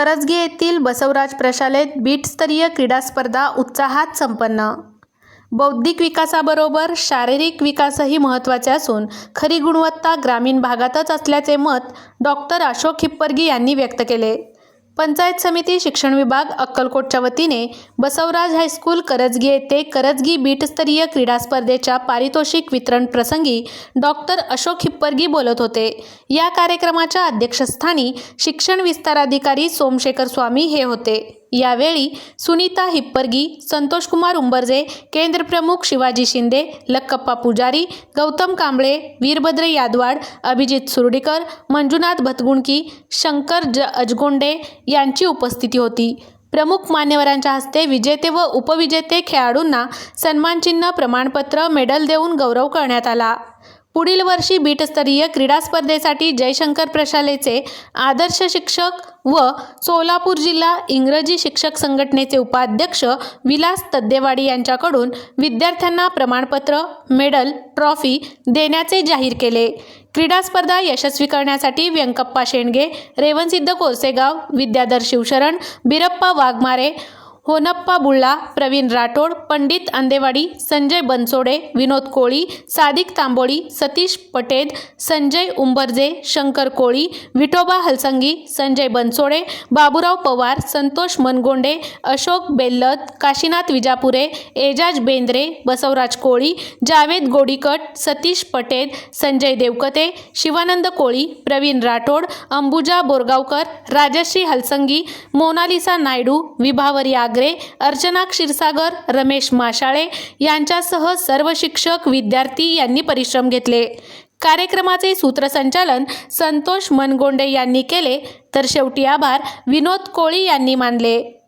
करजगी येथील बसवराज प्रशालेत बीटस्तरीय क्रीडा स्पर्धा उत्साहात संपन्न. बौद्धिक विकासाबरोबर शारीरिक विकासही महत्त्वाचे असून खरी गुणवत्ता ग्रामीण भागातच असल्याचे मत डॉक्टर अशोक हिप्परगी यांनी व्यक्त केले. पंचायत समिती शिक्षण विभाग अक्कलकोटच्या वतीने बसवराज हायस्कूल करजगी येथे करजगी बीटस्तरीय क्रीडा स्पर्धेच्या पारितोषिक वितरण प्रसंगी डॉक्टर अशोक हिप्परगी बोलत होते. या कार्यक्रमाच्या अध्यक्षस्थानी शिक्षण विस्ताराधिकारी सोमशेखर स्वामी हे होते. यावेळी सुनीता हिप्परगी संतोषकुमार उंबरजे केंद्रप्रमुख शिवाजी शिंदे लक्कप्पा पुजारी गौतम कांबळे वीरभद्र यादवाड अभिजित सुर्डीकर मंजुनाथ भतगुणकी शंकर ज अजगोंडे यांची उपस्थिती होती. प्रमुख मान्यवरांच्या हस्ते विजेते व उपविजेते खेळाडूंना सन्मानचिन्ह प्रमाणपत्र मेडल देऊन गौरव करण्यात आला. पुढील वर्षी बीटस्तरीय क्रीडा स्पर्धेसाठी जयशंकर प्रशालेचे आदर्श शिक्षक व सोलापूर जिल्हा इंग्रजी शिक्षक संघटनेचे उपाध्यक्ष विलास तद्देवाडी यांच्याकडून विद्यार्थ्यांना प्रमाणपत्र मेडल ट्रॉफी देण्याचे जाहीर केले. क्रीडा स्पर्धा यशस्वी करण्यासाठी व्यंकप्पा शेंडगे रेवणसिद्ध कोरसेगाव विद्याधर शिवशरण बिरप्पा वाघमारे होनप्पा बुल्ला प्रवीण राठोड पंडित आंदेवाडी संजय बनसोडे विनोद कोळी सादिक तांबोळी सतीश पटेद संजय उंबरजे शंकर कोळी विठोबा हलसंगी संजय बनसोडे बाबुराव पवार संतोष मनगोंडे अशोक बेल्लत काशीनाथ विजापुरे एजाज बेंद्रे बसवराज कोळी जावेद गोडीकट सतीश पटेद संजय देवकते शिवानंद कोळी प्रवीण राठोड अंबुजा बोरगावकर राजश्री हलसंगी मोनालिसा नायडू विभावरी आग्रे अर्चना क्षीरसागर रमेश माशाळे यांच्यासह सर्व शिक्षक विद्यार्थी यांनी परिश्रम घेतले. कार्यक्रमाचे सूत्रसंचालन संतोष मनगोंडे यांनी केले. तर शेवटी आभार विनोद कोळी यांनी मानले.